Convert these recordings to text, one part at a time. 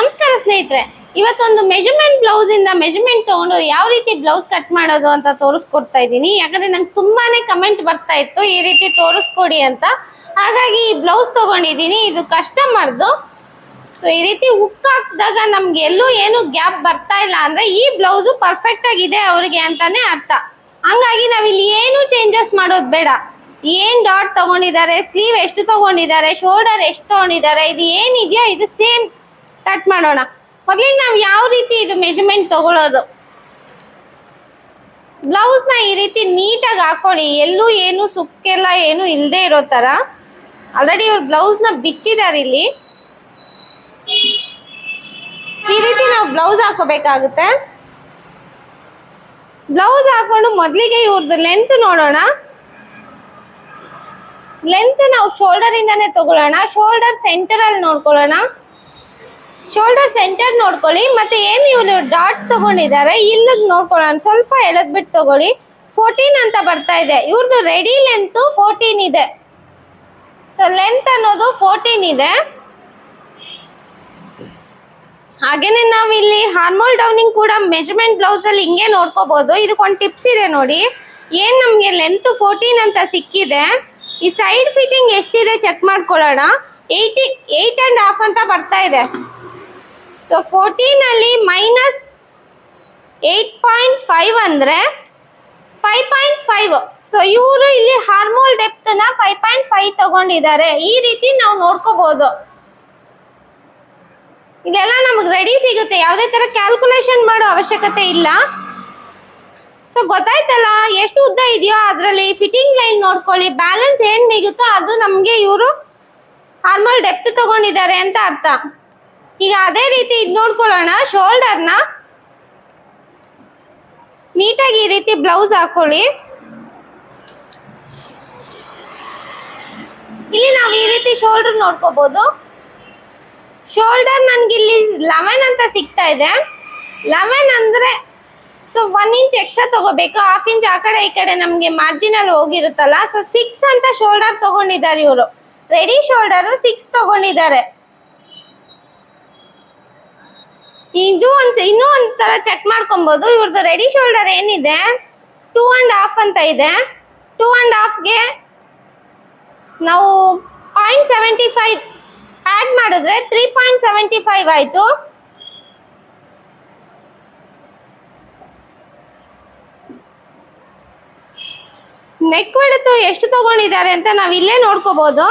ನಮಸ್ಕಾರ ಸ್ನೇಹಿತರೆ, ಇವತ್ತೊಂದು ಮೆಜರ್ಮೆಂಟ್ ಬ್ಲೌಸ್ ಇಂದ ಮೆಜರ್ಮೆಂಟ್ ತಗೊಂಡು ಯಾವ ರೀತಿ ಬ್ಲೌಸ್ ಕಟ್ ಮಾಡೋದು ಅಂತ ತೋರಿಸ್ಕೊಡ್ತಾ ಇದ್ದೀನಿ. ಯಾಕಂದ್ರೆ ನಂಗೆ ತುಂಬಾನೇ ಕಮೆಂಟ್ ಬರ್ತಾ ಇತ್ತು, ಈ ರೀತಿ ತೋರಿಸ್ಕೊಡಿ ಅಂತ. ಹಾಗಾಗಿ ಈ ಬ್ಲೌಸ್ ತಗೊಂಡಿದ್ದೀನಿ, ಇದು ಕಸ್ಟಮರ್ದು ಸೊ ಈ ರೀತಿ ಉಕ್ ಹಾಕಿದಾಗ ನಮ್ಗೆ ಎಲ್ಲೂ ಏನು ಗ್ಯಾಪ್ ಬರ್ತಾ ಇಲ್ಲ ಅಂದ್ರೆ ಈ ಬ್ಲೌಸು ಪರ್ಫೆಕ್ಟ್ ಆಗಿದೆ ಅವ್ರಿಗೆ ಅಂತಾನೆ ಅರ್ಥ. ಹಂಗಾಗಿ ನಾವಿಲ್ಲಿ ಏನು ಚೇಂಜಸ್ ಮಾಡೋದು ಬೇಡ. ಏನ್ ಡಾಟ್ ತಗೊಂಡಿದ್ದಾರೆ ಸ್ಲೀವ್ ಎಷ್ಟು ತಗೊಂಡಿದ್ದಾರೆ ಶೋಲ್ಡರ್ ಎಷ್ಟು ತಗೊಂಡಿದ್ದಾರೆ, ಇದು ಏನಿದೆಯೋ, ಇದು ಸೇಮ್ ಕಟ್ ಮಾಡೋಣ. ಮೊದಲಿಗೆ ನಾವು ಯಾವ ರೀತಿ ಇದು ಮೆಜರ್ಮೆಂಟ್ ತಗೊಳ್ಳೋದು ಬ್ಲೌಸ್ನ ಈ ರೀತಿ ನೀಟಾಗಿ ಹಾಕೊಳ್ಳಿ. ಎಲ್ಲೂ ಏನು ಸುಕ್ಕೆಲ್ಲ ಏನು ಇಲ್ಲದೆ ಇರೋ ಥರ ಆಲ್ರೆಡಿ ಇವ್ರು ಬ್ಲೌಸ್ನ ಬಿಚ್ಚಿದ್ದಾರೆ ಇಲ್ಲಿ. ಈ ರೀತಿ ನಾವು ಬ್ಲೌಸ್ ಹಾಕೋಬೇಕಾಗುತ್ತೆ. ಬ್ಲೌಸ್ ಹಾಕೊಂಡು ಮೊದಲಿಗೆ ಇವ್ರದ್ದು ಲೆಂತ್ ನೋಡೋಣ. ಲೆಂತ್ ನಾವು ಶೋಲ್ಡರ್ ಇಂದಾನೆ ತಗೊಳ್ಳೋಣ ಶೋಲ್ಡರ್ ಸೆಂಟರ್ ಅಲ್ಲಿ ನೋಡ್ಕೊಳ್ಳೋಣ. ಶೋಲ್ಡರ್ ಸೆಂಟರ್ ನೋಡ್ಕೊಳ್ಳಿ, ಮತ್ತೆ ಏನು ಇವರು ಡಾಟ್ ತಗೊಂಡಿದ್ದಾರೆ ಇಲ್ಲಿಗೆ ನೋಡ್ಕೊಳ್ಳೋಣ. ಸ್ವಲ್ಪ ಎಳೆದ್ಬಿಟ್ಟು ತಗೊಳ್ಳಿ. ಫೋರ್ಟೀನ್ ಅಂತ ಬರ್ತಾ ಇದೆ. ಇವ್ರದ್ದು ರೆಡಿ ಲೆಂತ್ ಫೋರ್ಟೀನ್ ಇದೆ. ಸೊ ಲೆಂತ್ ಅನ್ನೋದು ಫೋರ್ಟೀನ್ ಇದೆ. ಹಾಗೇನೆ ನಾವು ಇಲ್ಲಿ ಹಾರ್ಮೋಲ್ ಡೌನಿಂಗ್ ಕೂಡ ಮೆಜರ್ಮೆಂಟ್ ಬ್ಲೌಸ್ ಅಲ್ಲಿ ಹಿಂಗೆ ನೋಡ್ಕೋಬಹುದು ಇದಕ್ಕೊಂದು ಟಿಪ್ಸ್ ಇದೆ ನೋಡಿ. ಏನ್ ನಮ್ಗೆ ಲೆಂತ್ ಫೋರ್ಟೀನ್ ಅಂತ ಸಿಕ್ಕಿದೆ? ಈ ಸೈಡ್ ಫಿಟ್ಟಿಂಗ್ ಎಷ್ಟಿದೆ? ಚೆಕ್ ಮಾಡ್ಕೊಳ್ಳೋಣ. ಏಯ್ಟಿ ಏಯ್ಟ್ ಅಂಡ್ ಹಾಫ್ ಅಂತ ಬರ್ತಾ ಇದೆ. ಸೊ ಫೋರ್ಟೀನಲ್ಲಿ ಮೈನಸ್ ಏಯ್ಟ್ ಪಾಯಿಂಟ್ ಫೈವ್ ಅಂದರೆ ಫೈವ್ ಪಾಯಿಂಟ್ ಫೈವ್ ಸೊ ಇವರು ಇಲ್ಲಿ ಹಾರ್ಮೋಲ್ ಡೆಪ್ತ್ನ ಫೈವ್ ಪಾಯಿಂಟ್ ಫೈವ್ ತಗೊಂಡಿದ್ದಾರೆ. ಈ ರೀತಿ ನಾವು ನೋಡ್ಕೋಬಹುದು ಇದೆಲ್ಲ ನಮಗೆ ರೆಡಿ ಸಿಗುತ್ತೆ. ಯಾವುದೇ ಥರ ಕ್ಯಾಲ್ಕುಲೇಷನ್ ಮಾಡೋ ಅವಶ್ಯಕತೆ ಇಲ್ಲ. ಸೊ ಗೊತ್ತಾಯ್ತಲ್ಲ? ಎಷ್ಟು ಉದ್ದ ಇದೆಯೋ ಅದರಲ್ಲಿ ಫಿಟ್ಟಿಂಗ್ ಲೈನ್ ನೋಡ್ಕೊಳ್ಳಿ. ಬ್ಯಾಲೆನ್ಸ್ ಏನು ಮಿಗುತ್ತೋ ಅದು ನಮಗೆ ಇವರು ಹಾರ್ಮೋಲ್ ಡೆಪ್ತ್ ತಗೊಂಡಿದ್ದಾರೆ ಅಂತ ಅರ್ಥ. ಈಗ ಅದೇ ರೀತಿ ಇದು ನೋಡ್ಕೊಳ್ಳೋಣ, ಶೋಲ್ಡರ್ನ. ನೀಟಾಗಿ ಈ ರೀತಿ ಬ್ಲೌಸ್ ಹಾಕೊಳ್ಳಿ. ಇಲ್ಲಿ ನಾವು ಈ ರೀತಿ ಶೋಲ್ಡರ್ ನೋಡ್ಕೋಬಹುದು ಶೋಲ್ಡರ್ ನನ್ಗೆ ಇಲ್ಲಿ ಲೆವೆನ್ ಅಂತ ಸಿಗ್ತಾ ಇದೆ. ಲೆವೆನ್ ಅಂದ್ರೆ ಸೊ ಒನ್ ಇಂಚ್ ಎಕ್ಸ್ಟ್ರಾ ತಗೋಬೇಕು. ಹಾಫ್ ಇಂಚ್ ಆ ಕಡೆ ಈ ಕಡೆ ನಮಗೆ ಮಾರ್ಜಿನಲ್ಲಿ ಹೋಗಿರುತ್ತಲ್ಲ. ಸೊ ಸಿಕ್ಸ್ ಅಂತ ಶೋಲ್ಡರ್ ತಗೊಂಡಿದ್ದಾರೆ ಇವರು. ರೆಡಿ ಶೋಲ್ಡರು ಸಿಕ್ಸ್ ತಗೊಂಡಿದ್ದಾರೆ. ಇದು ಒಂದ್ ಇನ್ನೂ ಒಂಥರ ಚೆಕ್ ಮಾಡ್ಕೊಬಹುದು ಇವ್ರದ್ದು ರೆಡಿ ಶೋಲ್ಡರ್ ಏನಿದೆ? ಟೂ ಆ್ಯಂಡ್ ಹಾಫ್ ಅಂತ ಇದೆ. ಟೂ ಆ್ಯಂಡ್ ಹಾಫ್ಗೆ ನಾವು ಪಾಯಿಂಟ್ ಸೆವೆಂಟಿ ಫೈವ್ ಆ್ಯಡ್ ಮಾಡಿದ್ರೆ ತ್ರೀ ಪಾಯಿಂಟ್ ಸೆವೆಂಟಿ ಫೈವ್ ಆಯಿತು. ನೆಕ್ ಹೊಡೆತು ಎಷ್ಟು ತಗೊಂಡಿದ್ದಾರೆ ಅಂತ ನಾವು ಇಲ್ಲೇ ನೋಡ್ಕೋಬಹುದು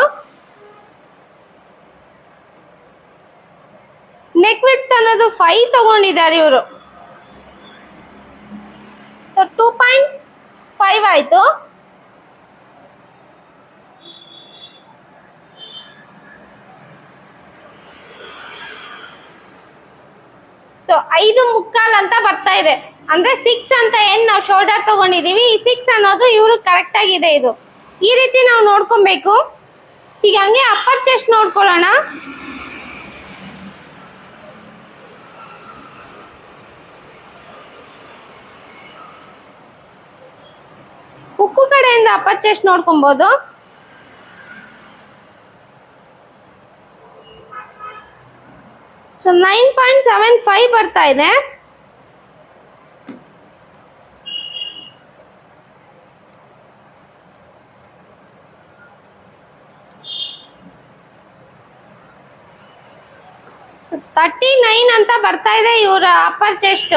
ನೆಕ್ ವಿಡ್ತ್ ಅನ್ನೋದು ಫೈವ್ ತಗೊಂಡಿದ್ದಾರೆ ಇವರು. ಸೊ ಟೂ ಪಾಯಿಂಟ್ ಫೈವ್ ಆಯಿತು. ಸೊ ಐದು ಮುಕ್ಕಾಲ್ ಅಂತ ಬರ್ತಾ ಇದೆ. ಅಂದ್ರೆ ಸಿಕ್ಸ್ ಅಂತ ಏನ್ ನಾವು ಶೋಲ್ಡರ್ ತಗೊಂಡಿದೀವಿ, ಈ ಸಿಕ್ಸ್ ಅನ್ನೋದು ಇವರು ಕರೆಕ್ಟ್ ಆಗಿದೆ ಇದು. ಈ ರೀತಿ ನಾವು ನೋಡ್ಕೊಬೇಕು. ಈಗ ಹಂಗೆ ಅಪ್ಪರ್ ಚೆಸ್ಟ್ ನೋಡ್ಕೊಳ್ಳೋಣ. ಉಕ್ಕು ಕಡೆಯಿಂದ ಅಪ್ಪರ್ ಚೆಸ್ಟ್ ನೋಡ್ಕೊಬೋದು. So nine point seven five ಬರ್ತಾ ಇದೆ. ತರ್ಟಿ ನೈನ್ ಅಂತ ಬರ್ತಾ ಇದೆ ಇವರ ಅಪ್ಪರ್ ಚೆಸ್ಟ್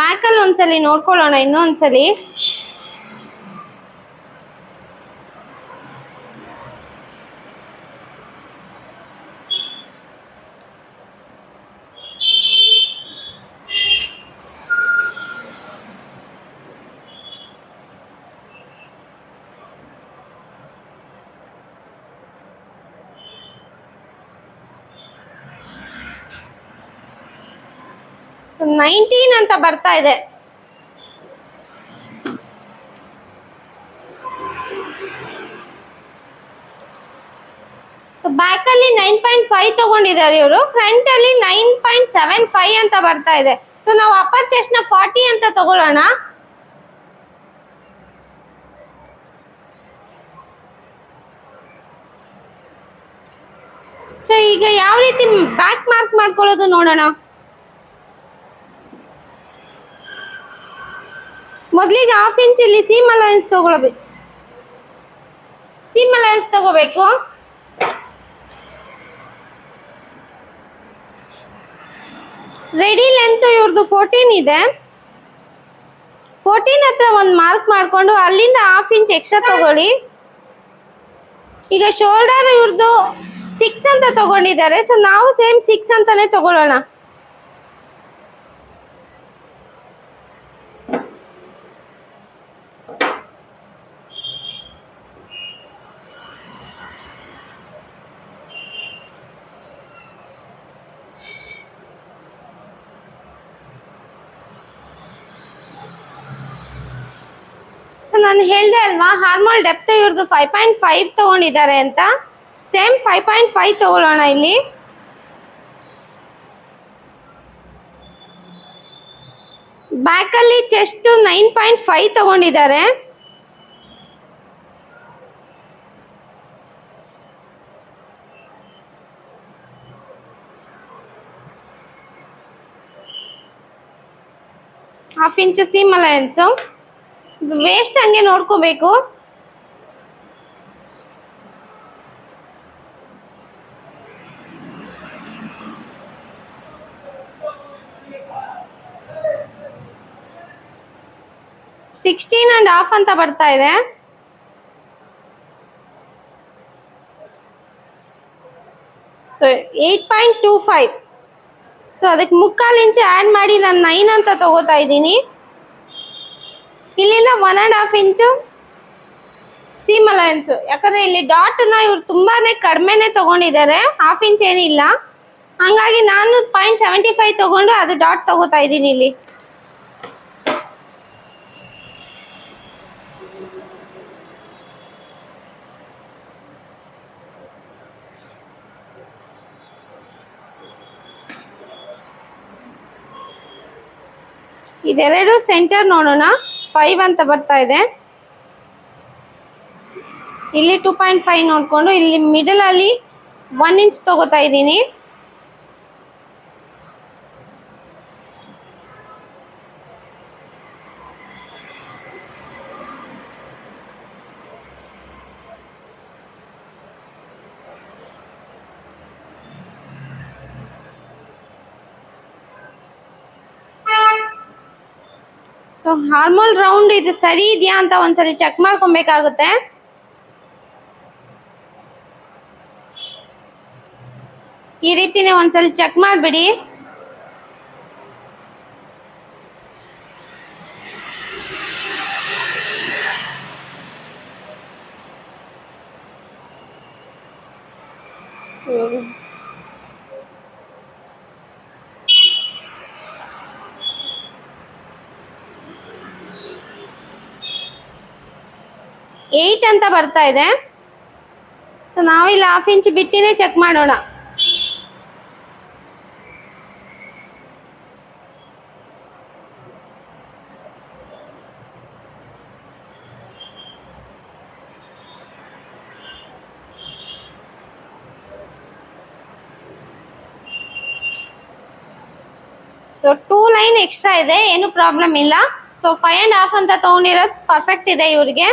ಬ್ಯಾಕಲ್ಲಿ ಒಂದ್ಸಲಿ ನೋಡ್ಕೊಳ್ಳೋಣ ಇನ್ನೊಂದ್ಸಲಿ. ಸೊ ನೈನ್ಟೀನ್ ಅಂತ ಬರ್ತಾ ಇದೆ. ಸೊ ಬ್ಯಾಕ್ ಅಲ್ಲಿ ನೈನ್ ಪಾಯಿಂಟ್ ಫೈವ್ ತಗೊಂಡಿದ್ದಾರೆ ಇವರು. ಫ್ರಂಟ್ ಅಲ್ಲಿ ನೈನ್ ಪಾಯಿಂಟ್ ಸೆವೆನ್ ಫೈವ್ ಅಂತ ಬರ್ತಾ ಇದೆ. ಸೊ ನಾವು ಅಪ್ಪರ್ ಚೆಸ್ಟ್ನ ಫಾರ್ಟಿ ಅಂತ ತಗೊಳ್ಳೋಣ. ಸೊ ಈಗ ಯಾವ ರೀತಿ ಬ್ಯಾಕ್ ಮಾರ್ಕ್ ಮಾಡ್ಕೊಳ್ಳೋದು ನೋಡೋಣ. ಮೊದಲಿಗೆ ಹಾಫ್ ಇಂಚ್ ಇಲ್ಲಿ ಸೀಮ್ ಅಲೈನ್ಸ್ ತಗೊಳ್ಬೇಕು ಸೀಮ್ ಅಲೈನ್ಸ್ ತಗೋಬೇಕು. ರೆಡಿ ಲೆಂತ್ ಇವ್ರದ್ದು ಫೋರ್ಟೀನ್ ಇದೆ. ಫೋರ್ಟೀನ್ ಹತ್ರ ಒಂದು ಮಾರ್ಕ್ ಮಾಡಿಕೊಂಡು ಅಲ್ಲಿಂದ ಹಾಫ್ ಇಂಚ್ ಎಕ್ಸ್ಟ್ರಾ ತಗೊಳ್ಳಿ. ಈಗ ಶೋಲ್ಡರ್ ಇವ್ರದ್ದು ಸಿಕ್ಸ್ ಅಂತ ತಗೊಂಡಿದ್ದಾರೆ. ಸೊ ನಾವು ಸೇಮ್ ಸಿಕ್ಸ್ ಅಂತಾನೆ ತಗೊಳ್ಳೋಣ. ನಾನು ಹೇಳ್ದೆ ಅಲ್ವಾ ಹಾರ್ಮೋಲ್ ಡೆಪ್ತ್ ಇವ್ರದ್ದು ಫೈವ್ ಪಾಯಿಂಟ್ ಫೈವ್ ತಗೊಂಡಿದ್ದಾರೆ ಅಂತ? ಸೇಮ್ ಫೈವ್ ಪಾಯಿಂಟ್ ಫೈವ್ ತಗೊಳ್ಳೋಣ ಇಲ್ಲಿ. ಬ್ಯಾಕಲ್ಲಿ ಚೆಸ್ಟ್ ನೈನ್ ಪಾಯಿಂಟ್ ಫೈವ್ ತಗೊಂಡಿದ್ದಾರೆ. Half inch seam allowance waist ಹಂಗೆ ನೋಡ್ಕೋಬೇಕು. ಸಿಕ್ಸ್ಟೀನ್ ಅಂಡ್ ಹಾಫ್ ಅಂತ ಬರ್ತಾ ಇದೆ. So eight point two five so ಅದಕ್ಕೆ ಮುಕ್ಕಾಲು ಇಂಚು ಆ್ಯಡ್ ಮಾಡಿ ನಾನು ನೈನ್ ಅಂತ ತಗೋತಾ ಇದ್ದೀನಿ. ಇಲ್ಲಿಂದ one and half inch seam allowance ಯಾಕಂದರೆ ಇಲ್ಲಿ ಡಾಟನ್ನು ಇವರು ತುಂಬಾ ಕಡಿಮೆನೇ ತೊಗೊಂಡಿದ್ದಾರೆ. ಹಾಫ್ ಇಂಚ್ ಏನಿಲ್ಲ. ಹಂಗಾಗಿ ನಾನು ಪಾಯಿಂಟ್ ಸೆವೆಂಟಿ ಫೈವ್ ತೊಗೊಂಡು ಅದು ಡಾಟ್ ತಗೋತಾ ಇದ್ದೀನಿ ಇಲ್ಲಿ. ಇದೆರಡು ಸೆಂಟರ್ ನೋಡೋಣ. ಫೈವ್ ಅಂತ ಬರ್ತಾ ಇದೆ. ಇಲ್ಲಿ ಟೂ ಪಾಯಿಂಟ್ ಫೈವ್ ನೋಡಿಕೊಂಡು ಇಲ್ಲಿ ಮಿಡಲ್ ಅಲ್ಲಿ ಒನ್ ಇಂಚ್ ತಗೋತಾ ಇದ್ದೀನಿ. ಸೊ ಹಾರ್ಮೋಲ್ ರೌಂಡ್ ಇದು ಸರಿ ಇದೆಯಾ ಅಂತ ಒಂದ್ಸರಿ ಚೆಕ್ ಮಾಡ್ಕೊಬೇಕಾಗುತ್ತೆ. ಈ ರೀತಿನೇ ಒಂದ್ಸಲ ಚೆಕ್ ಮಾಡಿಬಿಡಿ. ಏಯ್ಟ್ ಅಂತ ಬರ್ತಾ ಇದೆ. ಸೊ ನಾವಿಲ್ಲಿ ಹಾಫ್ ಇಂಚ್ ಬಿಟ್ಟಿನೇ ಚೆಕ್ ಮಾಡೋಣ. ಸೊ ಟೂ ಲೈನ್ ಎಕ್ಸ್ಟ್ರಾ ಇದೆ, ಏನು ಪ್ರಾಬ್ಲಮ್ ಇಲ್ಲ. ಸೊ ಫೈವ್ ಆ್ಯಂಡ್ ಹಾಫ್ ಅಂತ ತೊಗೊಂಡಿರೋದು ಪರ್ಫೆಕ್ಟ್ ಇದೆ ಇವ್ರಿಗೆ.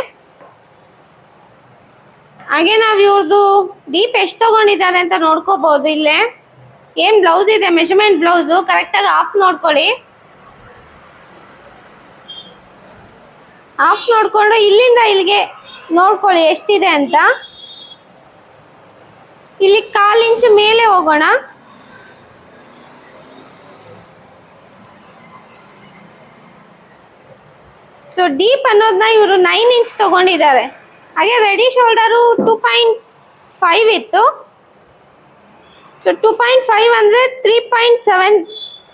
ಹಾಗೆ ನಾವು ಇವ್ರದ್ದು ಡೀಪ್ ಎಷ್ಟು ತೊಗೊಂಡಿದ್ದಾರೆ ಅಂತ ನೋಡ್ಕೋಬೋದು ಇಲ್ಲೇ. ಏನು ಬ್ಲೌಸ್ ಇದೆ? ಮೆಷರ್ಮೆಂಟ್ ಬ್ಲೌಸು ಕರೆಕ್ಟಾಗಿ ಆಫ್ ನೋಡ್ಕೊಳ್ಳಿ. ಆಫ್ ನೋಡಿಕೊಂಡು ಇಲ್ಲಿಂದ ಇಲ್ಲಿಗೆ ನೋಡ್ಕೊಳ್ಳಿ ಎಷ್ಟಿದೆ ಅಂತ. ಇಲ್ಲಿ ಕಾಲು ಇಂಚು ಮೇಲೆ ಹೋಗೋಣ. ಸೊ ಡೀಪ್ ಅನ್ನೋದನ್ನ ಇವರು ನೈನ್ ಇಂಚ್ ತಗೊಂಡಿದ್ದಾರೆ. ಹಾಗೆ ready shoulder two point five ಇತ್ತು. ಸೊ ಟೂ ಪಾಯಿಂಟ್ ಫೈವ್ ಅಂದರೆ three point seven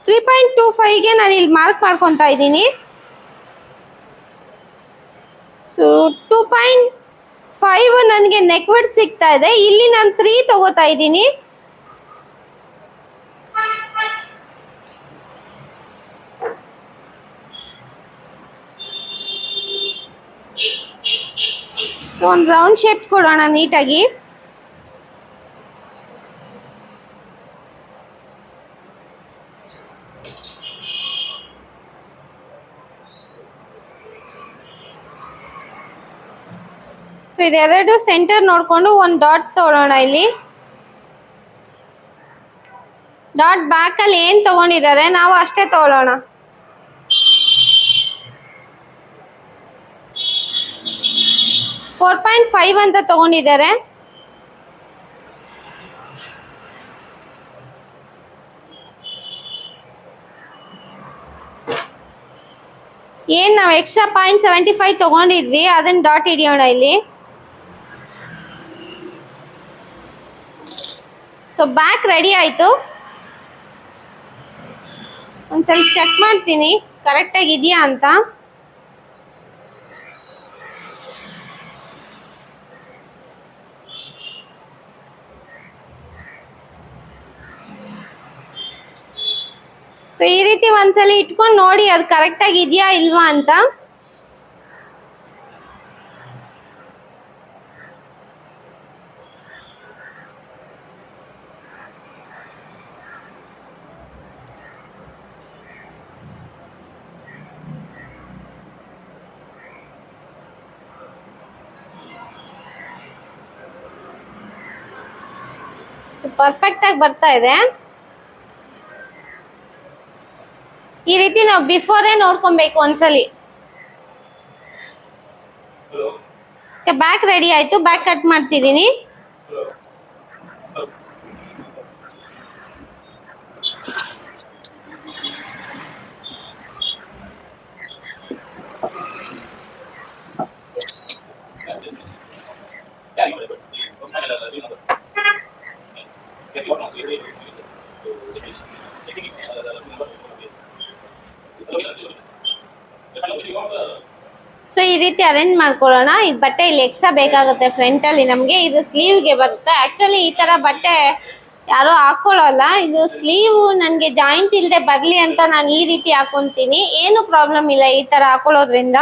three point two ಫೈವ್ಗೆ ನಾನು ಇಲ್ಲಿ ಮಾರ್ಕ್ ಮಾಡ್ಕೊತಾ ಇದ್ದೀನಿ. ಸೊ ಟೂ ಪಾಯಿಂಟ್ ಫೈವ್ ನನಗೆ ನೆಕ್ವೆಡ್ ಸಿಗ್ತಾ ಇದೆ. ಇಲ್ಲಿ ನಾನು ತ್ರೀ ತಗೋತಾ ಇದ್ದೀನಿ. ಸೊ ಒಂದು ರೌಂಡ್ ಶೇಪ್ ಕೊಡೋಣ ನೀಟಾಗಿ. ಸೊ ಇದೆರಡು ಸೆಂಟರ್ ನೋಡಿಕೊಂಡು ಒಂದು ಡಾಟ್ ತೊಗೊಳೋಣ ಇಲ್ಲಿ. ಡಾಟ್ ಬ್ಯಾಕಲ್ಲಿ ಏನು ತೊಗೊಂಡಿದ್ದಾರೆ? ನಾವು ಅಷ್ಟೇ ತೊಗೊಳ್ಳೋಣ ಫೋರ್ ಪಾಯಿಂಟ್ ಫೈವ್ ಅಂತ ತಗೊಂಡಿದ್ದಾರೆ. ಏನ್ ನಾವು ಎಕ್ಸ್ಟ್ರಾ ಪಾಯಿಂಟ್ ಸೆವೆಂಟಿ ಫೈವ್ ತಗೊಂಡಿದ್ವಿ ಅದನ್ನ ಡಾಟ್ ಹಿಡಿಯೋಣ ಇಲ್ಲಿ. ಸೊ ಬ್ಯಾಕ್ ರೆಡಿ ಆಯ್ತು. ಒಂದ್ಸಲ ಚೆಕ್ ಮಾಡ್ತೀನಿ ಕರೆಕ್ಟಾಗಿ ಇದೆಯಾ ಅಂತ. ಸೊ ಈ ರೀತಿ ಒಂದ್ಸಲ ಇಟ್ಕೊಂಡು ನೋಡಿ, ಅದು ಕರೆಕ್ಟಾಗಿ ಇದೆಯಾ ಇಲ್ವಾ ಅಂತ. ಪರ್ಫೆಕ್ಟ್ ಆಗಿ ಬರ್ತಾ ಇದೆ. ಈ ರೀತಿ ನಾವು ಬಿಫೋರೇ ನೋಡ್ಕೊಬೇಕು ಒಂದ್ಸಲಿ. ಬ್ಯಾಕ್ ರೆಡಿ ಆಯ್ತು. ಬ್ಯಾಕ್ ಕಟ್ ಮಾಡ್ತಿದ್ದೀನಿ. ಸೊ ಈ ರೀತಿ ಅರೇಂಜ್ ಮಾಡ್ಕೊಳ್ಳೋಣ ಇದು ಬಟ್ಟೆ ಇಲ್ಲಿ ಎಕ್ಸ್ಟ್ರಾ ಬೇಕಾಗುತ್ತೆ ಫ್ರಂಟ್ ಅಲ್ಲಿ ನಮಗೆ ಇದು ಸ್ಲೀವ್ಗೆ ಬರುತ್ತೆ ಆಕ್ಚುಲಿ ಈ ತರ ಬಟ್ಟೆ ಯಾರು ಹಾಕ್ಕೊಳ್ಳೋಲ್ಲ ಇದು ಸ್ಲೀವ್ ನನಗೆ ಜಾಯಿಂಟ್ ಇಲ್ಲದೆ ಬರಲಿ ಅಂತ ನಾನು ಈ ರೀತಿ ಹಾಕೊತೀನಿ ಏನು ಪ್ರಾಬ್ಲಮ್ ಇಲ್ಲ ಈ ತರ ಹಾಕೊಳ್ಳೋದ್ರಿಂದ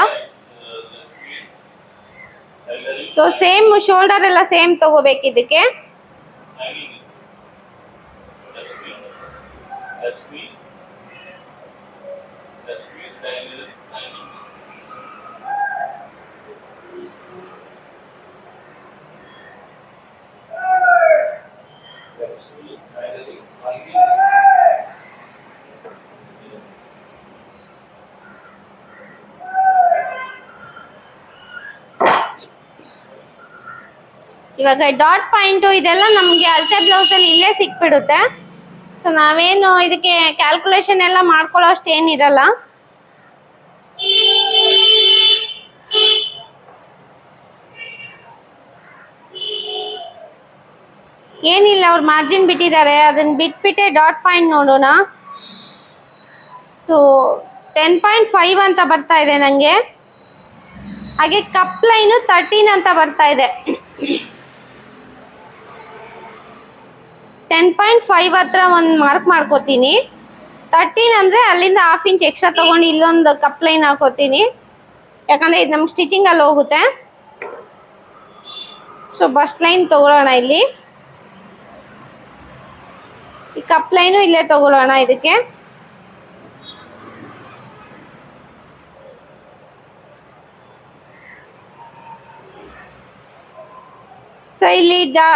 ಸೊ ಸೇಮ್ ಶೋಲ್ಡರ್ ಎಲ್ಲ ಸೇಮ್ ತಗೋಬೇಕು ಇದಕ್ಕೆ ಇವಾಗ ಡಾಟ್ ಪಾಯಿಂಟು ಇದೆಲ್ಲ ನಮಗೆ ಅಳತೆ ಬ್ಲೌಸಲ್ಲಿ ಇಲ್ಲೇ ಸಿಕ್ಬಿಡುತ್ತೆ. ಸೊ ನಾವೇನು ಇದಕ್ಕೆ ಕ್ಯಾಲ್ಕುಲೇಷನ್ ಎಲ್ಲ ಮಾಡ್ಕೊಳ್ಳೋ ಅಷ್ಟು ಏನಿಲ್ಲ, ಅವ್ರು ಮಾರ್ಜಿನ್ ಬಿಟ್ಟಿದ್ದಾರೆ. ಅದನ್ನ ಬಿಟ್ಬಿಟ್ಟೆ ಡಾಟ್ ಪಾಯಿಂಟ್ ನೋಡೋಣ. ಸೊ ಟೆನ್ ಪಾಯಿಂಟ್ ಫೈವ್ ಅಂತ ಬರ್ತಾ ಇದೆ ನನಗೆ ಹಾಗೆ ಕಪ್ ಲೈನು ತರ್ಟೀನ್ ಅಂತ ಬರ್ತಾ ಇದೆ. ಟೆನ್ ಪಾಯಿಂಟ್ ಫೈವ್ ಹತ್ರ ಒಂದು ಮಾರ್ಕ್ ಮಾಡ್ಕೋತೀನಿ. ತರ್ಟೀನ್ ಅಂದರೆ ಅಲ್ಲಿಂದ ಹಾಫ್ ಇಂಚ್ ಎಕ್ಸ್ಟ್ರಾ ತೊಗೊಂಡು ಇಲ್ಲೊಂದು ಕಪ್ ಲೈನ್ ಹಾಕೋತೀನಿ. ಯಾಕಂದರೆ ಇದು ನಮ್ಗೆ ಸ್ಟಿಚಿಂಗಲ್ಲಿ ಹೋಗುತ್ತೆ. ಸೊ ಬಸ್ಟ್ ಲೈನ್ ತಗೊಳ್ಳೋಣ ಇಲ್ಲಿ. ಈ ಕಪ್ ಲೈನು ಇಲ್ಲೇ ತಗೊಳ್ಳೋಣ ಇದಕ್ಕೆ. ಸೊ ಇಲ್ಲಿ ಡಾ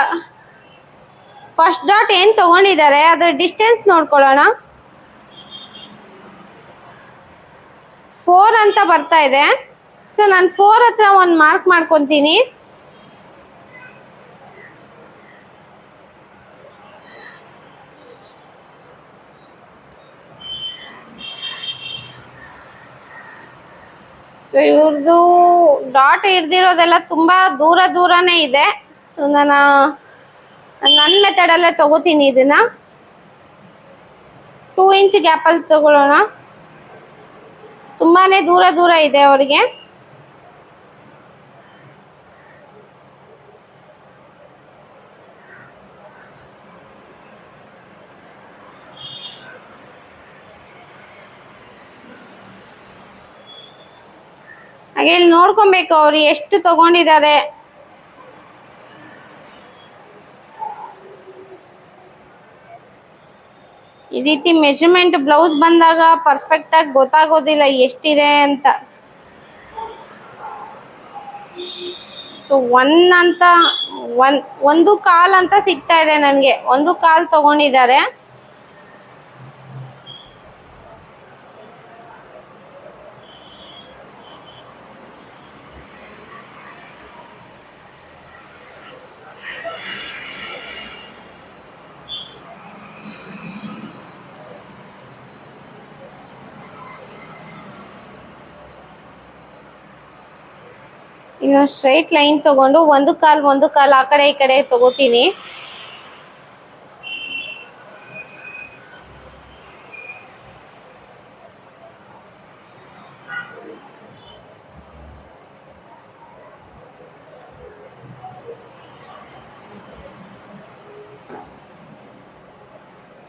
ಫಸ್ಟ್ ಡಾಟ್ ಏನು ತಗೊಂಡಿದ್ದಾರೆ? ಅದರ ಡಿಸ್ಟೆನ್ಸ್ ನೋಡ್ಕೊಳ್ಳೋಣ. ಫೋರ್ ಅಂತ ಬರ್ತಾ ಇದೆ. ಸೊ ನಾನು ಫೋರ್ ಹತ್ರ ಒಂದು ಮಾರ್ಕ್ ಮಾಡ್ಕೊತೀನಿ. ಸೊ ಇವ್ರದ್ದು ಡಾಟ್ ಹಿಡ್ದಿರೋದೆಲ್ಲ ತುಂಬ ದೂರ ದೂರನೇ ಇದೆ. ಸೊ ನಾನು ನನ್ನ ಮೆಥಡಲ್ಲೇ ತಗೋತೀನಿ ಇದನ್ನ. ಟೂ ಇಂಚ್ ಗ್ಯಾಪಲ್ಲಿ ತಗೊಳ್ಳೋಣ. ತುಂಬಾ ದೂರ ದೂರ ಇದೆ ಅವರಿಗೆ. ಹಾಗೆ ಇಲ್ಲಿ ನೋಡ್ಕೊಬೇಕು ಅವ್ರು ಎಷ್ಟು ತಗೊಂಡಿದ್ದಾರೆ. ಈ ರೀತಿ ಮೆಜರ್ಮೆಂಟ್ ಬ್ಲೌಸ್ ಬಂದಾಗ ಪರ್ಫೆಕ್ಟ್ ಆಗಿ ಗೊತ್ತಾಗೋದಿಲ್ಲ ಎಷ್ಟಿದೆ ಅಂತ. ಸೊ ಒನ್ ಅಂತ ಒನ್ ಒಂದು ಕಾಲ್ ಅಂತ ಸಿಗ್ತಾ ಇದೆ ನನಗೆ. ಒಂದು ಕಾಲ್ ತಗೊಂಡಿದ್ದಾರೆ. ಇಲ್ಲೊಂದು ಸ್ಟ್ರೈಟ್ ಲೈನ್ ತಗೊಂಡು ಒಂದು ಕಾಲ್, ಒಂದು ಕಾಲು ಆ ಕಡೆ, ಈ ಕಡೆ ತಗೋತೀನಿ.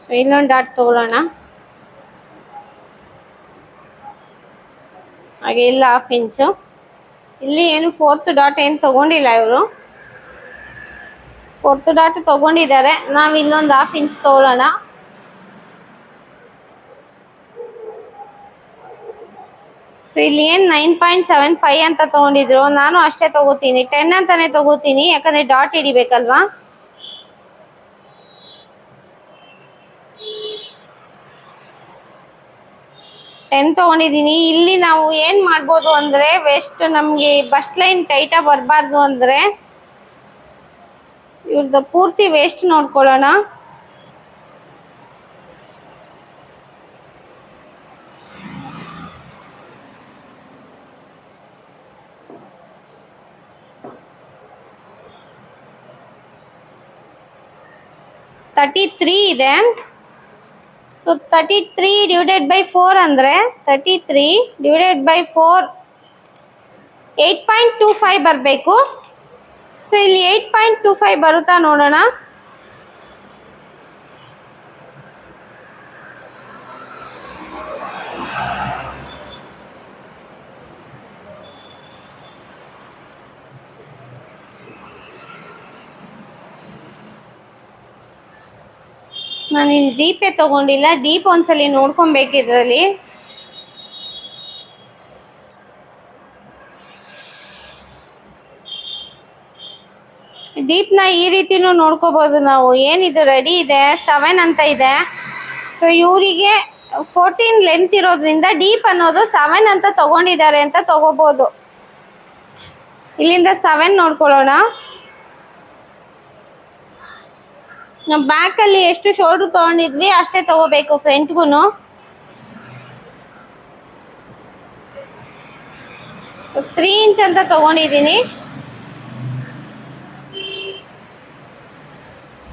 ಸೊ ಇಲ್ಲೊಂದು ಡಾಟ್ ತಗೊಳ್ಳೋಣ. ಹಾಗೆ, ಇಲ್ಲ ಹಾಫ್ ಇಂಚು ಇಲ್ಲಿ ಏನು ಫೋರ್ತ್ ಡಾಟ್ ಏನು ತಗೊಂಡಿಲ್ಲ ಇವರು. ಫೋರ್ತ್ ಡಾಟ್ ತಗೊಂಡಿದ್ದಾರೆ. ನಾವು ಇಲ್ಲೊಂದು ಹಾಫ್ ಇಂಚ್ ತಗೊಳ್ಳೋಣ ಸೊ ಇಲ್ಲಿ ಏನು ನೈನ್ ಪಾಯಿಂಟ್ ಸೆವೆನ್ ಫೈವ್ ಅಂತ ತಗೊಂಡಿದ್ರು. ನಾನು ಅಷ್ಟೇ ತಗೋತೀನಿ. ಟೆನ್ ಅಂತಾನೆ ತಗೋತೀನಿ. ಯಾಕಂದ್ರೆ ಡಾಟ್ ಹಿಡಿಬೇಕಲ್ವಾ? ಟೆನ್ ತಗೊಂಡಿದ್ದೀನಿ ಇಲ್ಲಿ ನಾವು ಏನ್ ಮಾಡ್ಬೋದು ಅಂದ್ರೆ ವೆಸ್ಟ್ ನಮ್ಗೆ ಬಸ್ಟ್ ಲೈನ್ ಟೈಟಾ ಬರಬಾರ್ದು ಅಂದ್ರೆ ಇವ್ರದ್ದು ಪೂರ್ತಿ ವೇಸ್ಟ್ ನೋಡ್ಕೊಳ್ಳೋಣ. ತರ್ಟಿ ತ್ರೀ ಇದೆ. So thirty three divided by four ಅಂದರೆ thirty three divided by four eight point two five ಬರಬೇಕು. ಸೊ ಇಲ್ಲಿ ಏಯ್ಟ್ ಪಾಯಿಂಟ್ ಟೂ ಫೈವ್ ಬರುತ್ತಾ ನೋಡೋಣ. ನಾನು ಇಲ್ಲಿ ಡೀಪೇ ತಗೊಂಡಿಲ್ಲ. ಡೀಪ್ ಒಂದ್ಸಲಿ ನೋಡ್ಕೊಬೇಕು ಇದರಲ್ಲಿ. ಡೀಪ್ನ ಈ ರೀತಿನೂ ನೋಡ್ಕೋಬೋದು ನಾವು. ಏನಿದು ರೆಡಿ ಇದೆ? ಸೆವೆನ್ ಅಂತ ಇದೆ. ಸೊ ಇವರಿಗೆ ಫೋರ್ಟೀನ್ ಲೆಂತ್ ಇರೋದ್ರಿಂದ ಡೀಪ್ ಅನ್ನೋದು ಸೆವೆನ್ ಅಂತ ತಗೊಂಡಿದ್ದಾರೆ ಅಂತ ತಗೋಬೋದು. ಇಲ್ಲಿಂದ ಸೆವೆನ್ ನೋಡ್ಕೊಳ್ಳೋಣ. ನಾವು ಬ್ಯಾಕಲ್ಲಿ ಎಷ್ಟು ಶೋಲ್ಡ್ರ್ ತೊಗೊಂಡಿದ್ವಿ, ಅಷ್ಟೇ ತಗೋಬೇಕು ಫ್ರಂಟ್ಗೂ ಸೊ ತ್ರೀ ಇಂಚ್ ಅಂತ ತಗೊಂಡಿದ್ದೀನಿ.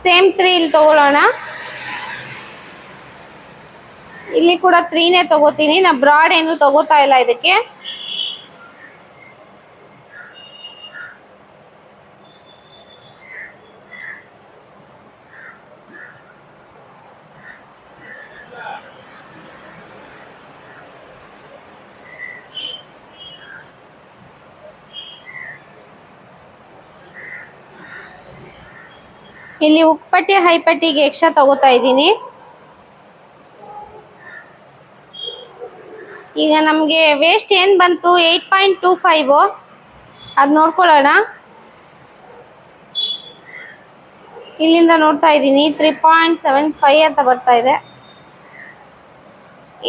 ಸೇಮ್ ತ್ರೀ ಇಲ್ಲಿ ತಗೊಳ್ಳೋಣ. ಇಲ್ಲಿ ಕೂಡ ತ್ರೀನೇ ತಗೋತೀನಿ. ನಾ ಬ್ರಾಡ್ ಏನು ತಗೋತಾ ಇಲ್ಲ ಇದಕ್ಕೆ. ಇಲ್ಲಿ ಉಕ್ಪಟ್ಟಿ ಹೈಪಟ್ಟಿಗೆ ಎಕ್ಸ್ಟ್ರಾ ತಗೋತಾ ಇದ್ದೀನಿ. ಈಗ ನಮಗೆ ವೇಸ್ಟ್ ಏನು ಬಂತು? ಏಯ್ಟ್ ಪಾಯಿಂಟ್ ಟೂ ಫೈವು ಅದು ನೋಡ್ಕೊಳ್ಳೋಣ. ಇಲ್ಲಿಂದ ನೋಡ್ತಾ ಇದ್ದೀನಿ. ತ್ರೀ ಪಾಯಿಂಟ್ ಸೆವೆನ್ ಫೈವ್ ಅಂತ ಬರ್ತಾ ಇದೆ.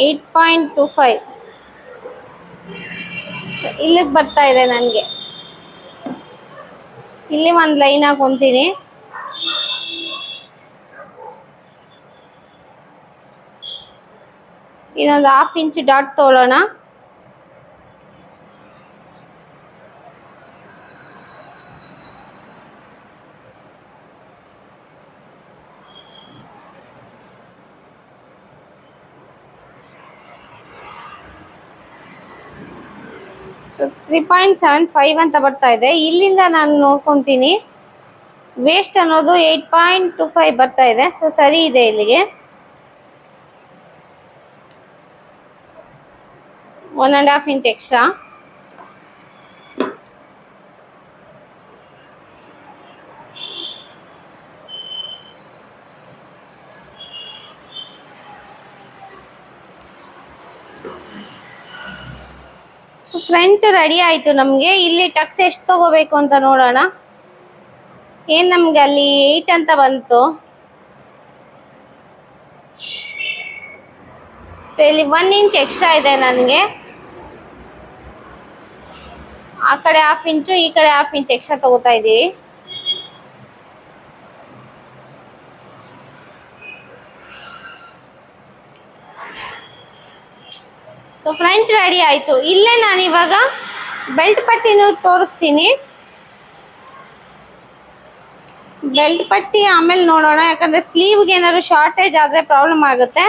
ಏಯ್ಟ್ ಪಾಯಿಂಟ್ ಟು ಫೈವ್ ಇಲ್ಲಿಗೆ ಬರ್ತಾ ಇದೆ ನನಗೆ ಇಲ್ಲಿ ಒಂದು ಲೈನ್ ಹಾಕೊಂತೀನಿ. ಇನ್ನೊಂದು half inch dot ತೋಳೋಣ. So three point seven five ಅಂತ ಬರ್ತಾ ಇದೆ. ಇಲ್ಲಿಂದ ನಾನು ನೋಡ್ಕೊತೀನಿ. ವೇಸ್ಟ್ ಅನ್ನೋದು ಏಯ್ಟ್ ಪಾಯಿಂಟ್ ಟು ಫೈವ್ ಬರ್ತಾ ಇದೆ. ಸೊ ಸರಿ ಇದೆ ಇಲ್ಲಿಗೆ. One and half inch extra so front ready ಆಯಿತು ನಮಗೆ. ಇಲ್ಲಿ ಟಕ್ಸ್ ಎಷ್ಟು ತಗೋಬೇಕು ಅಂತ ನೋಡೋಣ. ಏನು ನಮಗೆ ಅಲ್ಲಿ ಏಯ್ಟ್ ಅಂತ ಬಂತು. ಸೊ ಇಲ್ಲಿ ಒನ್ ಇಂಚ್ ಎಕ್ಸ್ಟ್ರಾ ಇದೆ ನನಗೆ. ಆ ಕಡೆ ಹಾಫ್ ಇಂಚು, ಈ ಕಡೆ ಹಾಫ್ ಇಂಚ್ ಎಕ್ಸ್ಟ್ರಾ ತಗೋತಾ ಇದ್ದೀವಿ ಸೊ ಫ್ರಂಟ್ ರೆಡಿ ಆಯಿತು. ಇಲ್ಲೇ ನಾನು ಇವಾಗ ಬೆಲ್ಟ್ ಪಟ್ಟಿನೂ ತೋರಿಸ್ತೀನಿ. ಬೆಲ್ಟ್ ಪಟ್ಟಿ ಆಮೇಲೆ ನೋಡೋಣ, ಯಾಕಂದರೆ ಸ್ಲೀವ್ಗೆ ಏನಾದ್ರು ಶಾರ್ಟೇಜ್ ಆದರೆ ಪ್ರಾಬ್ಲಮ್ ಆಗುತ್ತೆ.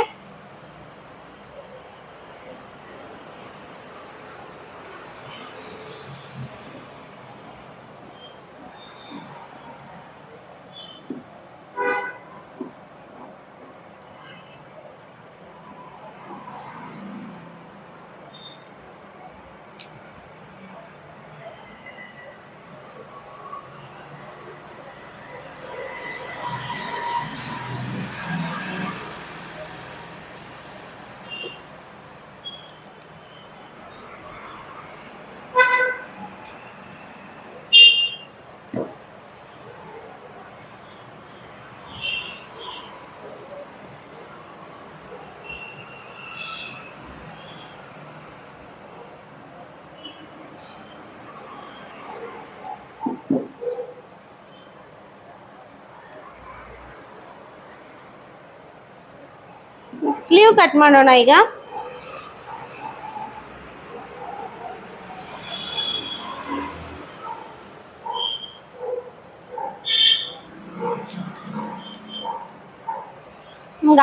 ಸ್ಲೀವ್ ಕಟ್ ಮಾಡೋಣ ಈಗ?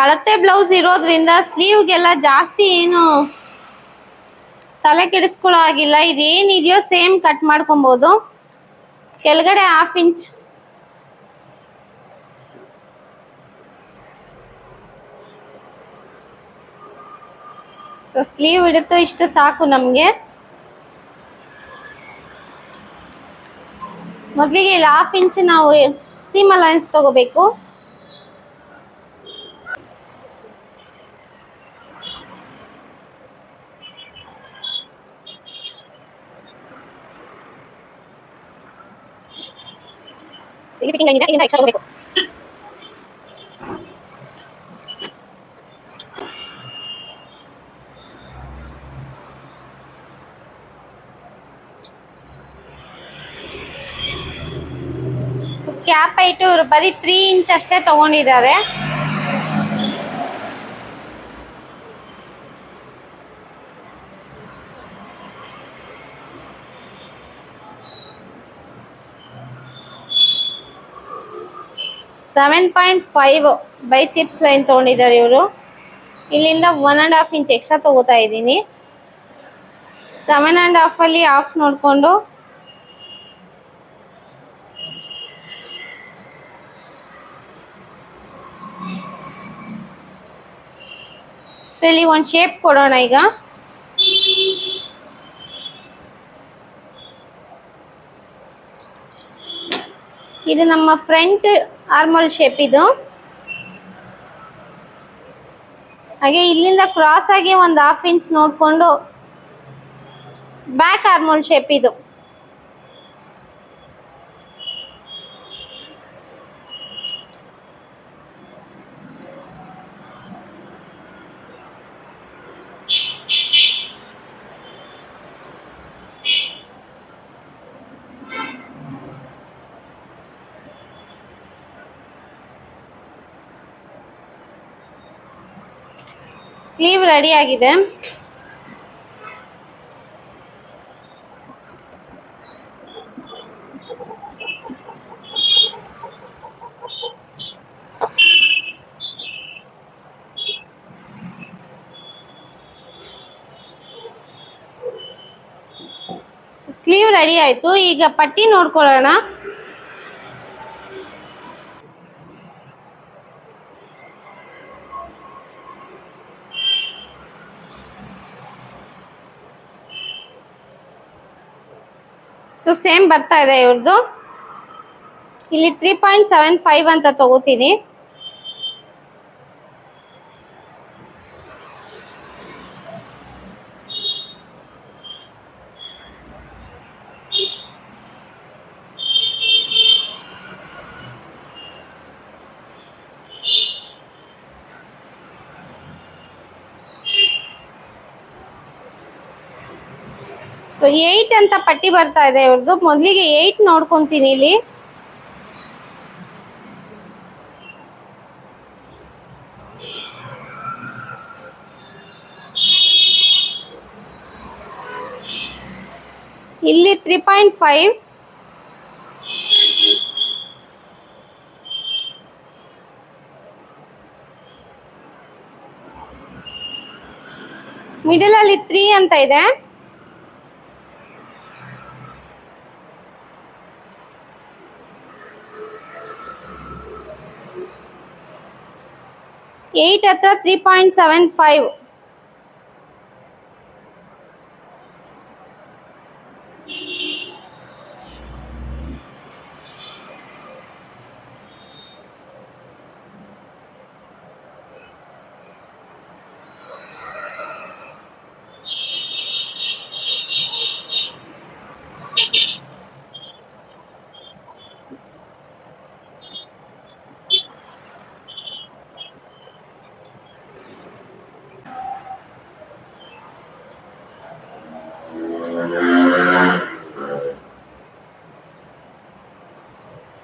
ಅಳತೆ ಬ್ಲೌಸ್ ಇರೋದ್ರಿಂದ ಸ್ಲೀವ್ಗೆಲ್ಲ ಜಾಸ್ತಿ ಏನು ತಲೆ ಕೆಡಿಸ್ಕೊಳ್ಳೋ ಆಗಿಲ್ಲ ಇದೇನಿದೆಯೋ ಸೇಮ್ ಕಟ್ ಮಾಡ್ಕೊಬೋದು. ಕೆಳಗಡೆ ಹಾಫ್ ಇಂಚ್ ಸೊ ಸ್ಲೀವ್ ಇರುತ್ತೆ ಇಷ್ಟು ಸಾಕು ನಮಗೆ. ಮೊದಲಿಗೆ ಇಲ್ಲಿ ಹಾಫ್ ಇಂಚ್ ನಾವು ಸೀಮ್ ಅಲೈನ್ಸ್ ತಗೋಬೇಕು. ಎಕ್ಸ್ಟ್ರಾ ತಗೋಬೇಕು. ಕ್ಯಾಪ್ ಐಟು ಬರೀ ತ್ರೀ ಇಂಚ್ ಅಷ್ಟೇ ತಗೊಂಡಿದ್ದಾರೆ. Seven point five by hips line ತೊಗೊಂಡಿದ್ದಾರೆ ಇವರು. ಇಲ್ಲಿಂದ one and half inch extra ತಗೋತಾ ಇದ್ದೀನಿ. ಸೆವೆನ್ ಆ್ಯಂಡ್ ಹಾಫಲ್ಲಿ ಹಾಫ್ ನೋಡಿಕೊಂಡು ಇಲ್ಲಿ ಒಂದು ಶೇಪ್ ಕೊಡೋಣ ಈಗ. ಇದು ನಮ್ಮ ಫ್ರಂಟ್ ಆರ್ಮಲ್ ಶೇಪ್ ಇದು. ಹಾಗೆ ಇಲ್ಲಿಂದ ಕ್ರಾಸ್ ಆಗಿ ಒಂದು ಹಾಫ್ ಇಂಚ್ ನೋಡಿಕೊಂಡು ಬ್ಯಾಕ್ ಆರ್ಮೋಲ್ ಶೇಪ್ ಇದು. ಸ್ಲೀವ್ ರೆಡಿ ಆಗಿದೆ. ಸ್ಲೀವ್ ರೆಡಿ ಆಯ್ತು. ಈಗ ಪಟ್ಟಿ ನೋಡ್ಕೊಳ್ಳೋಣ. ಸೊ ಸೇಮ್ ಬರ್ತಾ ಇದೆ ಇವ್ರದ್ದು ಇಲ್ಲಿ ತ್ರೀ ಪಾಯಿಂಟ್ ಸೆವೆನ್ ಫೈವ್ ಅಂತ ತಗೋತೀನಿ. ಸೊ ಏಯ್ಟ್ ಅಂತ ಪಟ್ಟಿ ಬರ್ತಾ ಇದೆ ಇವ್ರದ್ದು ಮೊದಲಿಗೆ ಏಯ್ಟ್ ನೋಡ್ಕೊಂತೀನಿ ಇಲ್ಲಿ. ಇಲ್ಲಿ ತ್ರೀ ಪಾಯಿಂಟ್ ಫೈವ್ ಮಿಡಲ್ ಅಲ್ಲಿ ತ್ರೀ ಅಂತ ಇದೆ. ಏಯ್ಟ್ ಹತ್ರ three point seven five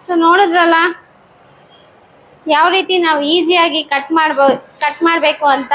so ನೋಡಿದ್ರಲ್ಲ ಯಾವ ರೀತಿ ನಾವು ಈಸಿಯಾಗಿ ಕಟ್ ಮಾಡ್ಬೋ ಕಟ್ ಮಾಡಬೇಕು ಅಂತ?